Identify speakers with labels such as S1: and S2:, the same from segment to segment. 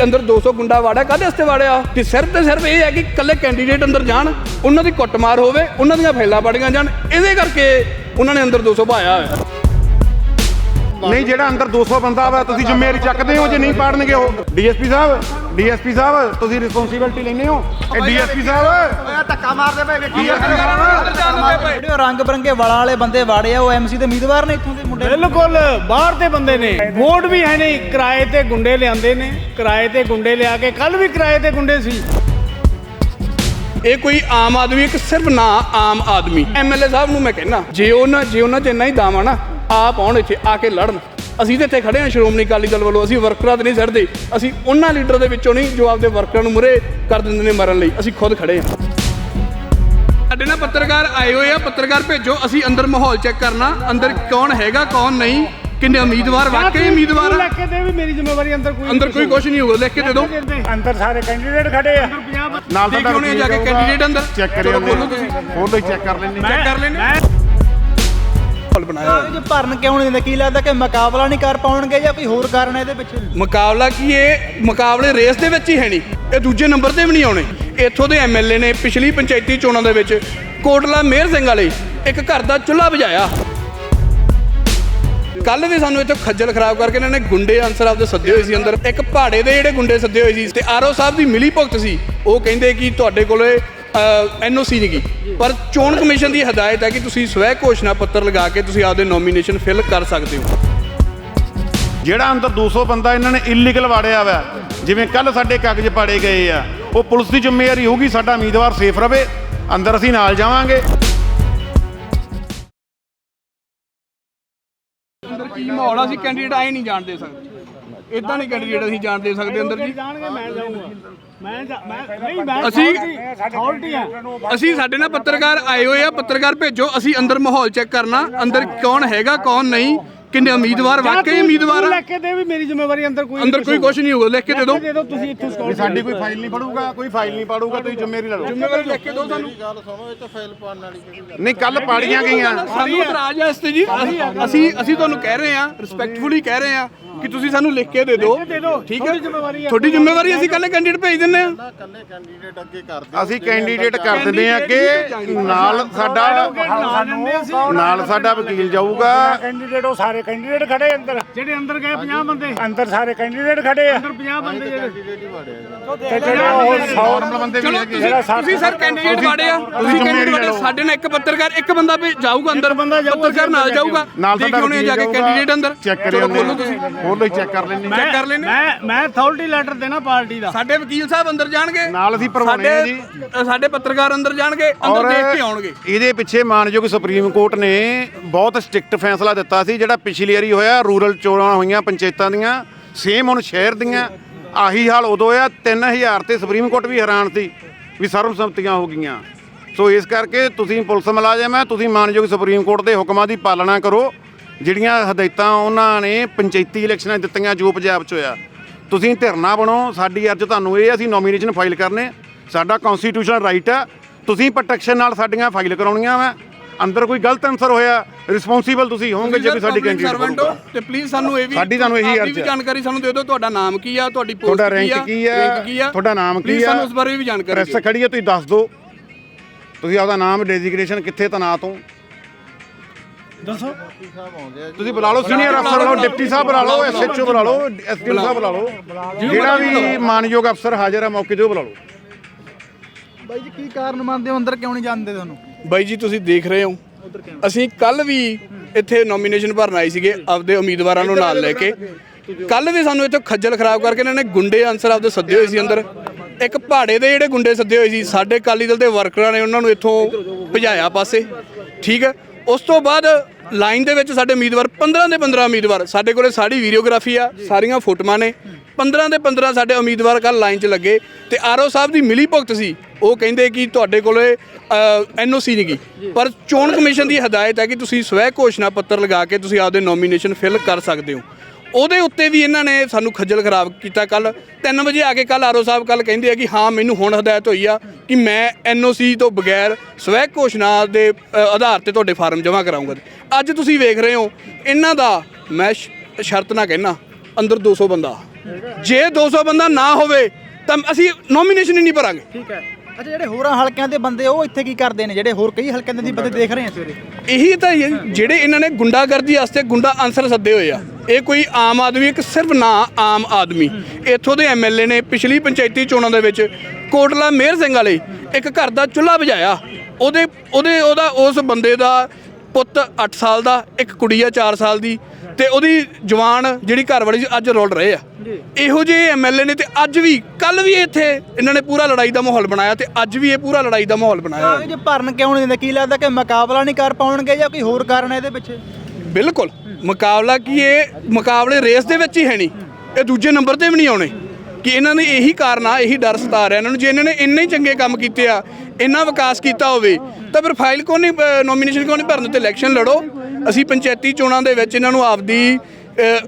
S1: ਕਿ ਅੰਦਰ 200 ਗੁੰਡਾ ਵਾੜਿਆ ਕਾਹਦੇ ਵਾਸਤੇ ਵਾੜਿਆ? ਕਿ ਸਿਰਫ ਤੇ ਸਿਰਫ ਇਹ ਹੈ ਕਿ ਇਕੱਲੇ ਕੈਂਡੀਡੇਟ ਅੰਦਰ ਜਾਣ, ਉਹਨਾਂ ਦੀ ਕੁੱਟਮਾਰ ਹੋਵੇ, ਉਹਨਾਂ ਦੀਆਂ ਫੈਲਾਂ ਪਾੜੀਆਂ ਜਾਣ, ਇਹਦੇ ਕਰਕੇ ਉਹਨਾਂ ਨੇ ਅੰਦਰ 200 ਪਾਇਆ ਹੋਇਆ।
S2: ਨਹੀਂ ਜਿਹੜਾ ਅੰਦਰ 200 ਬੰਦਾ ਵਾ ਤੁਸੀਂ ਜ਼ਿੰਮੇਵਾਰੀ ਚੱਕਦੇ ਹੋ ਜੇ ਨਹੀਂ ਪਾੜਨਗੇ ਉਹ। ਡੀਐਸਪੀ ਸਾਹਿਬ ਡੀਐਸਪੀ ਸਾਹਿਬ ਤੁਸੀਂ ਰਿਸਪੌਂਸਿਬਿਲਟੀ ਲੈਂਦੇ ਹੋ। ਇਹ ਡੀਐਸਪੀ ਸਾਹਿਬ।
S3: ਧੱਕਾ ਮਾਰਦੇ ਪਏ ਵੇਖੀ
S4: ਜਿਹੜੇ ਉਹ ਰੰਗ ਬਰੰਗੇ ਵਾਲਾਂ ਵਾਲੇ ਬੰਦੇ ਵਾੜੇ ਆ ਉਹ ਐਮਸੀ ਦੇ ਉਮੀਦਵਾਰ ਨੇ ਇੱਥੋਂ ਦੇ ਮੁੰਡੇ
S5: ਬਿਲਕੁਲ ਬਾਹਰ ਦੇ ਬੰਦੇ ਨੇ। ਵੋਟ ਵੀ ਹੈ ਨਹੀਂ ਕਿਰਾਏ ਤੇ ਗੁੰਡੇ ਲਿਆਂਦੇ ਨੇ। ਕਿਰਾਏ ਤੇ ਗੁੰਡੇ ਲਿਆ ਕੇ ਕੱਲ ਵੀ ਕਿਰਾਏ ਤੇ ਗੁੰਡੇ ਸੀ।
S1: ਇਹ ਕੋਈ ਆਮ ਆਦਮੀ ਇੱਕ ਸਿਰਫ ਨਾ ਆਮ ਆਦਮੀ। ਐਮਐਲਏ ਸਾਹਿਬ ਨੂੰ ਮੈਂ ਕਹਿਣਾ ਜੇ ਉਹਨਾਂ ਜੇ ਉਹਨਾਂ 'ਚ ਇੰਨਾ ਹੀ ਦਾਵਾ ਨਾ ਆਪ ਆਉਣ ਇੱਥੇ ਆ ਕੇ ਲੜਨ। ਅਸੀਂ ਤੇ ਇੱਥੇ ਖੜੇ ਹਾਂ ਸ਼੍ਰੋਮਣੀ ਅਕਾਲੀ ਦਲ ਵੱਲੋਂ। ਅਸੀਂ ਵਰਕਰਾਂ ਤੇ ਨਹੀਂ ਛੱਡਦੇ ਅਸੀਂ ਉਹਨਾਂ ਲੀਡਰ ਦੇ ਵਿੱਚੋਂ ਨਹੀਂ ਜੋ ਆਪਦੇ ਵਰਕਰਾਂ ਨੂੰ ਮੁਰੇ ਕਰ ਦਿੰਦੇ ਨੇ ਮਰਨ ਲਈ। ਅਸੀਂ ਖੁਦ ਖੜੇ ਹਾਂ। ਸਾਡੇ ਨਾਲ ਪੱਤਰਕਾਰ ਆਏ ਹੋਏ ਆ। ਪੱਤਰਕਾਰ ਭੇਜੋ। ਅਸੀਂ ਅੰਦਰ ਮਾਹੌਲ ਚੈੱਕ ਕਰਨਾ। ਅੰਦਰ ਕੌਣ ਹੈਗਾ ਕੌਣ ਨਹੀਂ ਕਿੰਨੇ ਉਮੀਦਵਾਰ ਵਾਕਈ ਉਮੀਦਵਾਰ
S5: ਲੈ
S1: ਆ
S5: ਕੇ ਦੇ ਵੀ ਮੇਰੀ ਜ਼ਿੰਮੇਵਾਰੀ ਅੰਦਰ ਕੋਈ
S1: ਅੰਦਰ ਕੋਈ ਕੁਝ ਨਹੀਂ ਹੋਊਗਾ। ਲਿਖ ਕੇ ਦੇ ਦਿਓ।
S5: ਅੰਦਰ ਸਾਰੇ ਕੈਂਡੀਡੇਟ ਖੜੇ ਆ।
S2: ਨਾਲ
S1: ਠੀਕ ਹੋਣੇ ਜਾ ਕੇ ਕੈਂਡੀਡੇਟ ਅੰਦਰ।
S2: ਚੈੱਕ ਕਰਿਓ।
S1: ਚਲੋ ਬੋਲੋ ਤੁਸੀਂ।
S2: ਬੋਲੋ ਹੀ ਚੈੱਕ ਕਰ ਲੈਂਦੇ।
S1: ਚੈੱਕ ਕਰ ਲੈਣੇ ਮਾਹੌਲ ਬਣਾਇਆ ਹੋਇਆ।
S4: ਜੇ ਭਰਨ ਕਿਉਂ ਨਹੀਂ ਦਿੰਦੇ? ਕੀ ਲੱਗਦਾ ਕਿ ਮੁਕਾਬਲਾ ਨਹੀਂ ਕਰ ਪਾਉਣਗੇ ਜਾਂ ਕੋਈ ਹੋਰ ਕਾਰਨ ਹੈ ਇਹਦੇ ਪਿੱਛੇ?
S1: ਮੁਕਾਬਲਾ ਕੀ ਇਹ ਮੁਕਾਬਲੇ ਰੇਸ ਦੇ ਵਿੱਚ ਹੀ ਹੈ ਨਹੀਂ। ਇਹ ਦੂਜੇ ਨੰਬਰ ਤੇ ਵੀ ਨਹੀਂ ਆਉਣੇ। ਇੱਥੋਂ ਦੇ ਐਮਐਲਏ ਨੇ ਪਿਛਲੀ ਪੰਚਾਇਤੀ ਚੋਣਾਂ ਦੇ ਵਿੱਚ ਕੋਟਲਾ ਮੇਹਰ ਸਿੰਘ ਵਾਲੇ ਇੱਕ ਘਰ ਦਾ ਚੁੱਲ੍ਹਾ ਬੁਝਾਇਆ। ਕੱਲ ਵੀ ਸਾਨੂੰ ਇੱਥੇ ਖੱਜਲ ਖਰਾਬ ਕਰਕੇ ਇਹਨਾਂ ਨੇ ਗੁੰਡੇ ਅਨਸਰ ਆਪਦੇ ਸੱਦੇ ਹੋਏ ਸੀ ਅੰਦਰ। ਇੱਕ ਪਹਾੜੇ ਦੇ ਜਿਹੜੇ ਗੁੰਡੇ ਸੱਦੇ ਹੋਏ ਸੀ ਤੇ ਆਰਓ ਸਾਹਿਬ ਦੀ ਮਿਲੀ ਭੁਗਤ ਸੀ। ਉਹ ਕਹਿੰਦੇ ਕਿ ਤੁਹਾਡੇ ਕੋਲੇ ਐਨਓਸੀ ਗਈ ਪਰ ਚੋਣ ਕਮਿਸ਼ਨ ਦੀ ਹਦਾਇਤ ਹੈ ਕਿ ਤੁਸੀਂ ਸਵੈ ਘੋਸ਼ਣਾ ਪੱਤਰ ਲਗਾ ਕੇ ਤੁਸੀਂ ਆਪਦੇ ਨੋਮੀਨੇਸ਼ਨ ਫਿਲ ਕਰ ਸਕਦੇ ਹੋ।
S2: ਜਿਹੜਾ ਅੰਦਰ 200 ਬੰਦਾ ਇਹਨਾਂ ਨੇ ਇਲੀਗਲ ਵਾੜਿਆ ਵਾ ਜਿਵੇਂ ਕੱਲ ਸਾਡੇ ਕਾਗਜ਼ ਪਾੜੇ ਗਏ ਆ ਉਹ ਪੁਲਿਸ ਦੀ ਜ਼ਿੰਮੇਵਾਰੀ ਹੋਊਗੀ ਸਾਡਾ ਉਮੀਦਵਾਰ ਸੇਫ ਰਵੇ ਅੰਦਰ ਅਸੀਂ ਨਾਲ ਜਾਵਾਂਗੇ।
S1: ਅੰਦਰ ਕੀ ਮਾਹੌਲ ਆ, ਅਸੀਂ ਕੈਂਡੀਡੇਟ ਆਏ ਨਹੀਂ ਜਾਣ ਦੇ ਸਕਦੇ। ਇਦਾਂ ਨਹੀਂ ਕੈਂਡੀਡੇਟ ਅਸੀਂ ਜਾਣ ਦੇ ਸਕਦੇ ਅੰਦਰ ਜੀ।
S5: ਜਾਣਗੇ ਮੈਂ ਜਾਊਂਗਾ। ਮੈਂ ਜਾ- ਮੈਂ ਨਹੀਂ ਮੈਂ
S1: ਅਸੀਂ-
S5: ਅਥਾਰਟੀ ਆ।
S1: ਅਸੀਂ ਸਾਡੇ ਨਾਲ ਪੱਤਰਕਾਰ ਆਏ ਹੋਏ ਆ ਪੱਤਰਕਾਰ ਭੇਜੋ ਅਸੀਂ ਅੰਦਰ ਮਾਹੌਲ ਚੈੱਕ ਕਰਨਾ ਅੰਦਰ ਕੌਣ ਹੈਗਾ ਕੌਣ ਨਹੀਂ ਕਿੰਨੇ ਉਮੀਦਵਾਰ ਵਾਕਈ ਉਮੀਦਵਾਰ
S5: ਲੈ
S1: ਆ
S5: ਕੇ ਦੇ ਵੀ ਮੇਰੀ ਜ਼ਿੰਮੇਵਾਰੀ ਅੰਦਰ ਕੋਈ
S1: ਅੰਦਰ ਕੋਈ ਕੁਝ ਨਹੀਂ ਹੋਊਗਾ ਲਿਖ ਕੇ ਦੇ ਦਿਓ।
S5: ਦੇ ਦਿਓ ਤੁਸੀਂ ਇੱਥੋਂ ਸਕਾਲ
S2: ਸਾਡੀ ਕੋਈ ਫਾਈਲ ਨਹੀਂ ਪੜੂਗਾ ਕੋਈ ਫਾਈਲ ਨਹੀਂ ਪੜੂਗਾ ਤੁਸੀਂ ਜ਼ਿੰਮੇਵਾਰੀ ਲੈ ਲਓ।
S1: ਜ਼ਿੰਮੇਵਾਰੀ ਲਿਖ ਕੇ ਦਿਓ ਸਾਨੂੰ।
S2: ਨਹੀਂ ਕੱਲ ਪਾੜੀਆਂ ਗਈਆਂ।
S1: ਸਾਨੂੰ ਇਤਰਾਜ਼ ਹੈ ਇਸ ਤੇ ਜੀ। ਅਸੀਂ ਅਸੀਂ ਤੁਹਾਨੂੰ ਕਹਿ ਰਹੇ ਹਾਂ ਰਿਸਪੈਕਟਫੁਲੀ ਕਹਿ ਰਹੇ ਹਾਂ ਕਿ ਤੁਸੀਂ ਸਾਨੂੰ ਲਿਖ ਕੇ ਦੇ ਦਿਓ। ਠੀਕ ਹੈ।
S5: ਤੁਹਾਡੀ ਜ਼ਿੰਮੇਵਾਰੀ
S1: ਅਸੀਂ ਕੱਲੇ ਕੈਂਡੀਡੇਟ ਭੇਜ ਦਿੰਦੇ ਆ
S2: ਅਸੀਂ ਕੈਂਡੀਡੇਟ ਕਰ ਦਿੰਦੇ ਆ ਕਿ ਨਾਲ ਸਾਡਾ ਨਾਲ ਸਾਡਾ ਵਕੀਲ ਜਾਊਗਾ।
S5: ਕੈਂਡੀਡੇਟ ਉਹ ਸਾਰੇ ਕੈਂਡੀਡੇਟ ਖੜੇ ਅੰਦਰ। ਜਿਹੜੇ ਅੰਦਰ ਗਏ 50 ਬੰਦੇ। ਅੰਦਰ ਸਾਰੇ ਕੈਂਡੀਡੇਟ ਖੜੇ ਆ। ਅੰਦਰ 50 ਬੰਦੇ ਜਿਹੜੇ। ਤੇ ਜਿਹੜੇ ਉਹ 100
S2: ਬੰਦੇ ਵੀ ਹੈਗੇ
S1: ਤੁਸੀਂ ਤੁਸੀਂ ਸਰ ਕੈਂਡੀਡੇਟ ਵਾੜੇ ਆ। ਤੁਸੀਂ
S2: ਜ਼ਿੰਮੇਵਾਰੀ
S1: ਕੈਂਡੀਡੇਟ ਵਾੜੇ। ਸਾਡੇ ਨਾਲ ਇੱਕ ਪੱਤਰਕਾਰ ਇੱਕ ਬੰਦਾ ਵੀ ਜਾਊਗਾ ਅੰਦਰ।
S5: ਬੰਦਾ ਜਾਊਗਾ,
S1: ਪੱਤਰਕਾਰ ਨਾਲ ਜਾਊਗਾ।
S2: ਨਾਲ
S1: ਦੇਖ
S2: ਸਾਡਾ
S1: ਕੇ ਆਉਣੇ ਜਾ ਕੇ
S2: ਵਕੀਲ
S1: ਕੈਂਡੀਡੇਟ ਅੰਦਰ।
S2: ਚੈੱਕ
S1: ਚਲੋ
S2: ਕਰਿਓ
S1: ਬੋਲੋ ਤੁਸੀਂ।
S2: ਬੋਲੋ ਹੀ ਚੈੱਕ ਕਰ ਲੈਂਦੇ
S1: ਚੈੱਕ ਕਰ ਲੈਣੇ
S5: ਮੈਂ ਮੈਂ ਅਥਾਰਟੀ ਲੈਟਰ ਦੇਣਾ ਪਾਰਟੀ ਦਾ।
S1: ਸਾਡੇ ਵਕੀਲ ਸਾਹਿਬ ਅੰਦਰ ਜਾਣਗੇ।
S2: ਨਾਲ ਅਸੀਂ ਭਰਵਾਉਣੇ ਆ ਜੀ।
S1: ਸਾਡੇ- ਸਾਡੇ ਪੱਤਰਕਾਰ ਅੰਦਰ ਜਾਣਗੇ ਅੰਦਰ ਦੇਖ ਕੇ ਆਉਣਗੇ।
S2: ਇਹਦੇ ਪਿੱਛੇ ਮਾਨਯੋਗ ਸੁਪਰੀਮ ਕੋਰਟ ਨੇ ਬਹੁਤ ਸਟ੍ਰਿਕਟ ਫੈਸਲਾ ਦਿੱਤਾ ਸੀ ਜਿਹੜਾ ਪਿਛਲੀ ਵਾਰੀ ਹੋਇਆ ਰੂਰਲ ਚੋਣਾਂ ਹੋਈਆਂ ਪੰਚਾਇਤਾਂ ਦੀਆਂ ਸੇਮ ਹੁਣ ਸ਼ਹਿਰ ਦੀਆਂ। ਆਹੀ ਹਾਲ ਉਦੋਂ ਹੋਇਆ 3000 ਤੇ ਸੁਪਰੀਮ ਕੋਰਟ ਵੀ ਹੈਰਾਨ ਸੀ ਵੀ ਸਰਬਸੰਮਤੀਆਂ ਹੋ ਗਈਆਂ। ਸੋ ਇਸ ਕਰਕੇ ਤੁਸੀਂ ਪੁਲਿਸ ਮੁਲਾਜ਼ਮ ਹੈ ਤੁਸੀਂ ਮਾਨਯੋਗ ਸੁਪਰੀਮ ਕੋਰਟ ਦੇ ਹੁਕਮਾਂ ਦੀ ਪਾਲਣਾ ਕਰੋ। ਜਿਹੜੀਆਂ ਹਦਾਇਤਾਂ ਉਹਨਾਂ ਨੇ ਪੰਚਾਇਤੀ ਇਲੈਕਸ਼ਨਾਂ 'ਚ ਦਿੱਤੀਆਂ ਜੋ ਪੰਜਾਬ 'ਚ ਹੋਇਆ। ਤੁਸੀਂ ਧਿਰਨਾ ਬਣੋ ਸਾਡੀ ਅੱਜ ਤੁਹਾਨੂੰ ਇਹ ਅਸੀਂ ਨੋਮੀਨੇਸ਼ਨ ਫਾਈਲ ਕਰਨੇ। ਸਾਡਾ ਕਨਸਟੀਟਿਊਸ਼ਨਲ ਰਾਈਟ ਆ। ਤੁਸੀਂ ਪ੍ਰੋਟੈਕਸ਼ਨ ਨਾਲ ਸਾਡੀਆਂ ਫਾਈਲ ਕਰਾਉਣੀਆਂ ਵਾ। ਅੰਦਰ ਕੋਈ ਗਲਤ ਆਨਸਰ ਹੋਇਆ ਰਿਸਪੌਂਸੀਬਲ ਤੁਸੀਂ ਹੋਵੋਗੇ ਜੇ ਕੋਈ ਸਾਡੀ ਕੈਂਡੀਡੇਟ
S1: ਹੋ ਤੇ ਪਲੀਜ਼ ਸਾਨੂੰ ਇਹ ਵੀ
S2: ਸਾਡੀ ਤੁਹਾਨੂੰ ਇਹੀ ਅਰਜ਼ ਹੈ।
S1: ਜਾਣਕਾਰੀ ਸਾਨੂੰ ਦੇ ਦਿਓ ਤੁਹਾਡਾ ਨਾਮ ਕੀ ਆ ਤੁਹਾਡੀ ਪੋਸਟ
S2: ਰੈਂਕ ਕੀ ਆ
S1: rank ਕੀ ਆ?
S2: ਤੁਹਾਡਾ ਨਾਮ ਕੀ ਆ?
S1: ਸਾਨੂੰ ਉਸ ਬਾਰੇ ਵੀ ਜਾਣਕਾਰੀ
S2: ਪ੍ਰੈਸ ਖੜੀ ਹੈ ਤੁਸੀਂ ਦੱਸ ਦਿਓ। ਤੁਸੀਂ ਆਪਦਾ ਨਾਮ ਡੈਜ਼ਿਗਨੇਸ਼ਨ ਕਿੱਥੇ ਤਨਾਤ ਹੋ?
S5: ਦੱਸੋ।
S2: ਤੁਸੀਂ ਬੁਲਾ ਲਓ ਸੀਨੀਅਰ ਅਫਸਰ ਬੁਲਾ ਲਓ ਡਿਪਟੀ ਸਾਹਿਬ ਬੁਲਾ ਲਓ ਐਸਐਚਓ ਬੁਲਾ ਲਓ ਐਸਡੀਓ ਸਾਹਿਬ ਬੁਲਾ ਲਓ। ਜਿਹੜਾ ਵੀ ਮਾਨਯੋਗ ਅਫਸਰ ਹਾਜ਼ਰ ਹੈ ਮੌਕੇ ਤੇ ਉਹ ਬੁਲਾ ਲਓ।
S4: ਬਾਈ ਜੀ ਕੀ ਕਾਰਨ ਮੰਨਦੇ ਹੋ? ਅੰਦਰ ਕਿਉਂ ਨਹੀਂ ਜਾਂਦੇ ਤੁਹਾਨੂੰ?
S1: ਬਾਈ ਜੀ ਤੁਸੀਂ ਦੇਖ ਰਹੇ ਹੋ। ਅਸੀਂ ਕੱਲ ਵੀ ਇੱਥੇ ਨੋਮੀਨੇਸ਼ਨ ਭਰਨ ਆਏ ਸੀਗੇ ਆਪਦੇ ਉਮੀਦਵਾਰਾਂ ਨੂੰ ਨਾਲ ਲੈ ਕੇ। ਕੱਲ ਵੀ ਸਾਨੂੰ ਇੱਥੇ ਖੱਜਲ ਖਰਾਬ ਕਰਕੇ ਇਹਨਾਂ ਨੇ ਗੁੰਡੇ ਅਨਸਰ ਆਪਦੇ ਸੱਦੇ ਹੋਏ ਸੀ ਅੰਦਰ। ਇੱਕ ਪਹਾੜੇ ਦੇ ਜਿਹੜੇ ਗੁੰਡੇ ਸੱਦੇ ਹੋਏ ਸੀ ਸਾਡੇ ਅਕਾਲੀ ਦਲ ਦੇ ਵਰਕਰਾਂ ਨੇ ਉਹਨਾਂ ਨੂੰ ਇੱਥੋਂ ਭਜਾਇਆ ਪਾਸੇ। ਠੀਕ ਹੈ? ਉਸ ਤੋਂ ਬਾਅਦ ਲਾਈਨ ਦੇ ਵਿੱਚ ਸਾਡੇ ਉਮੀਦਵਾਰ 15 ਦੇ 15 ਉਮੀਦਵਾਰ ਸਾਡੇ ਕੋਲੇ ਸਾਰੀ ਵੀਡੀਓਗ੍ਰਾਫੀ ਆ ਸਾਰੀਆਂ ਫੋਟੋਆਂ ਨੇ। 15 ਦੇ 15 ਸਾਡੇ ਉਮੀਦਵਾਰ ਕੱਲ ਲਾਈਨ 'ਚ ਲੱਗੇ ਤੇ ਆਰਓ ਸਾਹਿਬ ਦੀ ਮਿਲੀ ਭੁਗਤ ਸੀ। ਉਹ ਕਹਿੰਦੇ ਕਿ ਤੁਹਾਡੇ ਕੋਲੇ ਐਨਓਸੀ ਨਹੀਂ ਗਈ ਪਰ ਚੋਣ ਕਮਿਸ਼ਨ ਦੀ ਹਦਾਇਤ ਹੈ ਕਿ ਤੁਸੀਂ ਸਵੈ ਘੋਸ਼ਣਾ ਪੱਤਰ ਲਗਾ ਕੇ ਤੁਸੀਂ ਆਪਦੇ ਨੋਮੀਨੇਸ਼ਨ ਫਿਲ ਕਰ ਸਕਦੇ ਹੋ। ਉਹਦੇ ਉੱਤੇ ਵੀ ਇਹਨਾਂ ਨੇ ਸਾਨੂੰ ਖੱਜਲ ਖਰਾਬ ਕੀਤਾ ਕੱਲ 3 ਵਜੇ ਆ ਕੇ ਕੱਲ ਆਰਓ ਸਾਹਿਬ ਕੱਲ ਕਹਿੰਦੇ ਆ ਕਿ ਹਾਂ, ਮੈਨੂੰ ਹੁਣ ਹਦਾਇਤ ਹੋਈ ਆ ਕਿ ਮੈਂ ਐਨਓਸੀ ਤੋਂ ਬਗੈਰ ਸਵੈ ਘੋਸ਼ਣਾ ਦੇ ਆਧਾਰ ਤੇ ਤੁਹਾਡੇ ਫਾਰਮ ਜਮ੍ਹਾਂ ਕਰਾਉਂਗਾ ਅੱਜ ਤੁਸੀਂ ਵੇਖ ਰਹੇ ਹੋ, ਇਹਨਾਂ ਦਾ ਮੈਂ ਸ਼ਰਤ ਨਾ ਕਹਿਣਾ ਅੰਦਰ 200 ਬੰਦਾ। ਜੇ 200 ਬੰਦਾ ਨਾ ਹੋਵੇ, ਤਾਂ ਅਸੀਂ ਨੋਮੀਨੇਸ਼ਨ ਹੀ ਨਹੀਂ ਭਰਾਂਗੇ।
S4: ਠੀਕ ਹੈ। ਅੱਛਾ, ਜਿਹੜੇ ਹੋਰਾਂ ਹਲਕਿਆਂ ਦੇ ਬੰਦੇ, ਉਹ ਇੱਥੇ ਕੀ ਕਰਦੇ ਨੇ? ਜਿਹੜੇ ਹੋਰ ਕਈ ਹਲਕਿਆਂ ਦੇ ਬੰਦੇ ਦੇਖ ਰਹੇ ਹਾਂ ਸਵੇਰੇ।
S1: ਇਹੀ ਤਾਂ ਹੈ ਜਿਹੜੇ ਇਹਨਾਂ ਨੇ ਗੁੰਡਾਗਰਦੀ ਵਾਸਤੇ ਗੁੰਡਾ ਅਨਸਰ ਸੱਦੇ ਹੋਏ ਆ। ਇਹ ਕੋਈ ਆਮ ਆਦਮੀ, ਇੱਕ ਸਿਰਫ ਨਾ ਆਮ ਆਦਮੀ। ਇੱਥੋਂ ਦੇ ਐਮਐਲਏ ਨੇ ਪਿਛਲੀ ਪੰਚਾਇਤੀ ਚੋਣਾਂ ਦੇ ਵਿੱਚ ਕੋਟਲਾ ਮੇਹਰ ਸਿੰਘ ਵਾਲੇ ਇੱਕ ਘਰ ਦਾ ਚੁੱਲ੍ਹਾ ਬੁਝਾਇਆ। ਉਹਦੇ ਉਹਦੇ, ਉਹਦਾ, ਉਸ ਬੰਦੇ ਦਾ ਪੁੱਤ 8 ਸਾਲ ਦਾ, ਇੱਕ ਕੁੜੀ ਆ 4 ਸਾਲ ਦੀ। ਤੇ ਉਹਦੀ ਜਵਾਨ ਜਿਹੜੀ ਘਰ ਵਾਲੀ ਸੀ ਅੱਜ ਰੋਲ ਰਹੇ ਆ। ਇਹੋ ਜਿਹੇ ਐਮਐਲਏ ਨੇ ਤੇ ਅੱਜ ਵੀ ਕੱਲ ਵੀ ਇੱਥੇ ਇਹਨਾਂ ਨੇ ਪੂਰਾ ਲੜਾਈ ਦਾ ਮਾਹੌਲ ਬਣਾਇਆ ਤੇ ਅੱਜ ਵੀ ਇਹ ਪੂਰਾ ਲੜਾਈ ਦਾ ਮਾਹੌਲ ਬਣਾਇਆ।
S4: ਜੇ ਭਰਨ ਕਿਉਂ ਨਹੀਂ ਦਿੰਦੇ? ਕੀ ਲੱਗਦਾ ਕਿ ਮੁਕਾਬਲਾ ਨਹੀਂ ਕਰ ਪਾਉਣਗੇ ਜਾਂ ਕੋਈ ਹੋਰ ਕਾਰਨ ਹੈ ਇਹਦੇ ਪਿੱਛੇ?
S1: ਬਿਲਕੁਲ। ਮੁਕਾਬਲਾ ਕੀ ਇਹ? ਮੁਕਾਬਲੇ ਰੇਸ ਦੇ ਵਿੱਚ ਹੀ ਹੈ ਨਹੀਂ। ਇਹ ਦੂਜੇ ਨੰਬਰ ਤੇ ਵੀ ਨਹੀਂ ਆਉਣੇ। ਕਿ ਇਹਨਾਂ ਨੇ ਇਹੀ ਕਾਰਨ ਆ ਇਹੀ ਡਰ ਸਤਾ ਰਿਹਾ ਇਹਨਾਂ ਨੂੰ। ਜੇ ਇਹਨਾਂ ਨੇ ਇੰਨੇ ਹੀ ਚੰਗੇ ਕੰਮ ਕੀਤੇ ਆ ਇੰਨਾ ਵਿਕਾਸ ਕੀਤਾ ਹੋਵੇ ਤਾਂ ਫਿਰ ਫਾਈਲ ਕਿਉਂ ਨਹੀਂ ਨੋਮੀਨੇਸ਼ਨ ਕਿਉਂ ਨਹੀਂ ਭਰਨ ਤੇ ਇਲੈਕਸ਼ਨ ਲੜੋ। ਅਸੀਂ ਪੰਚਾਇਤੀ ਚੋਣਾਂ ਦੇ ਵਿੱਚ ਇਹਨਾਂ ਨੂੰ ਆਪਦੀ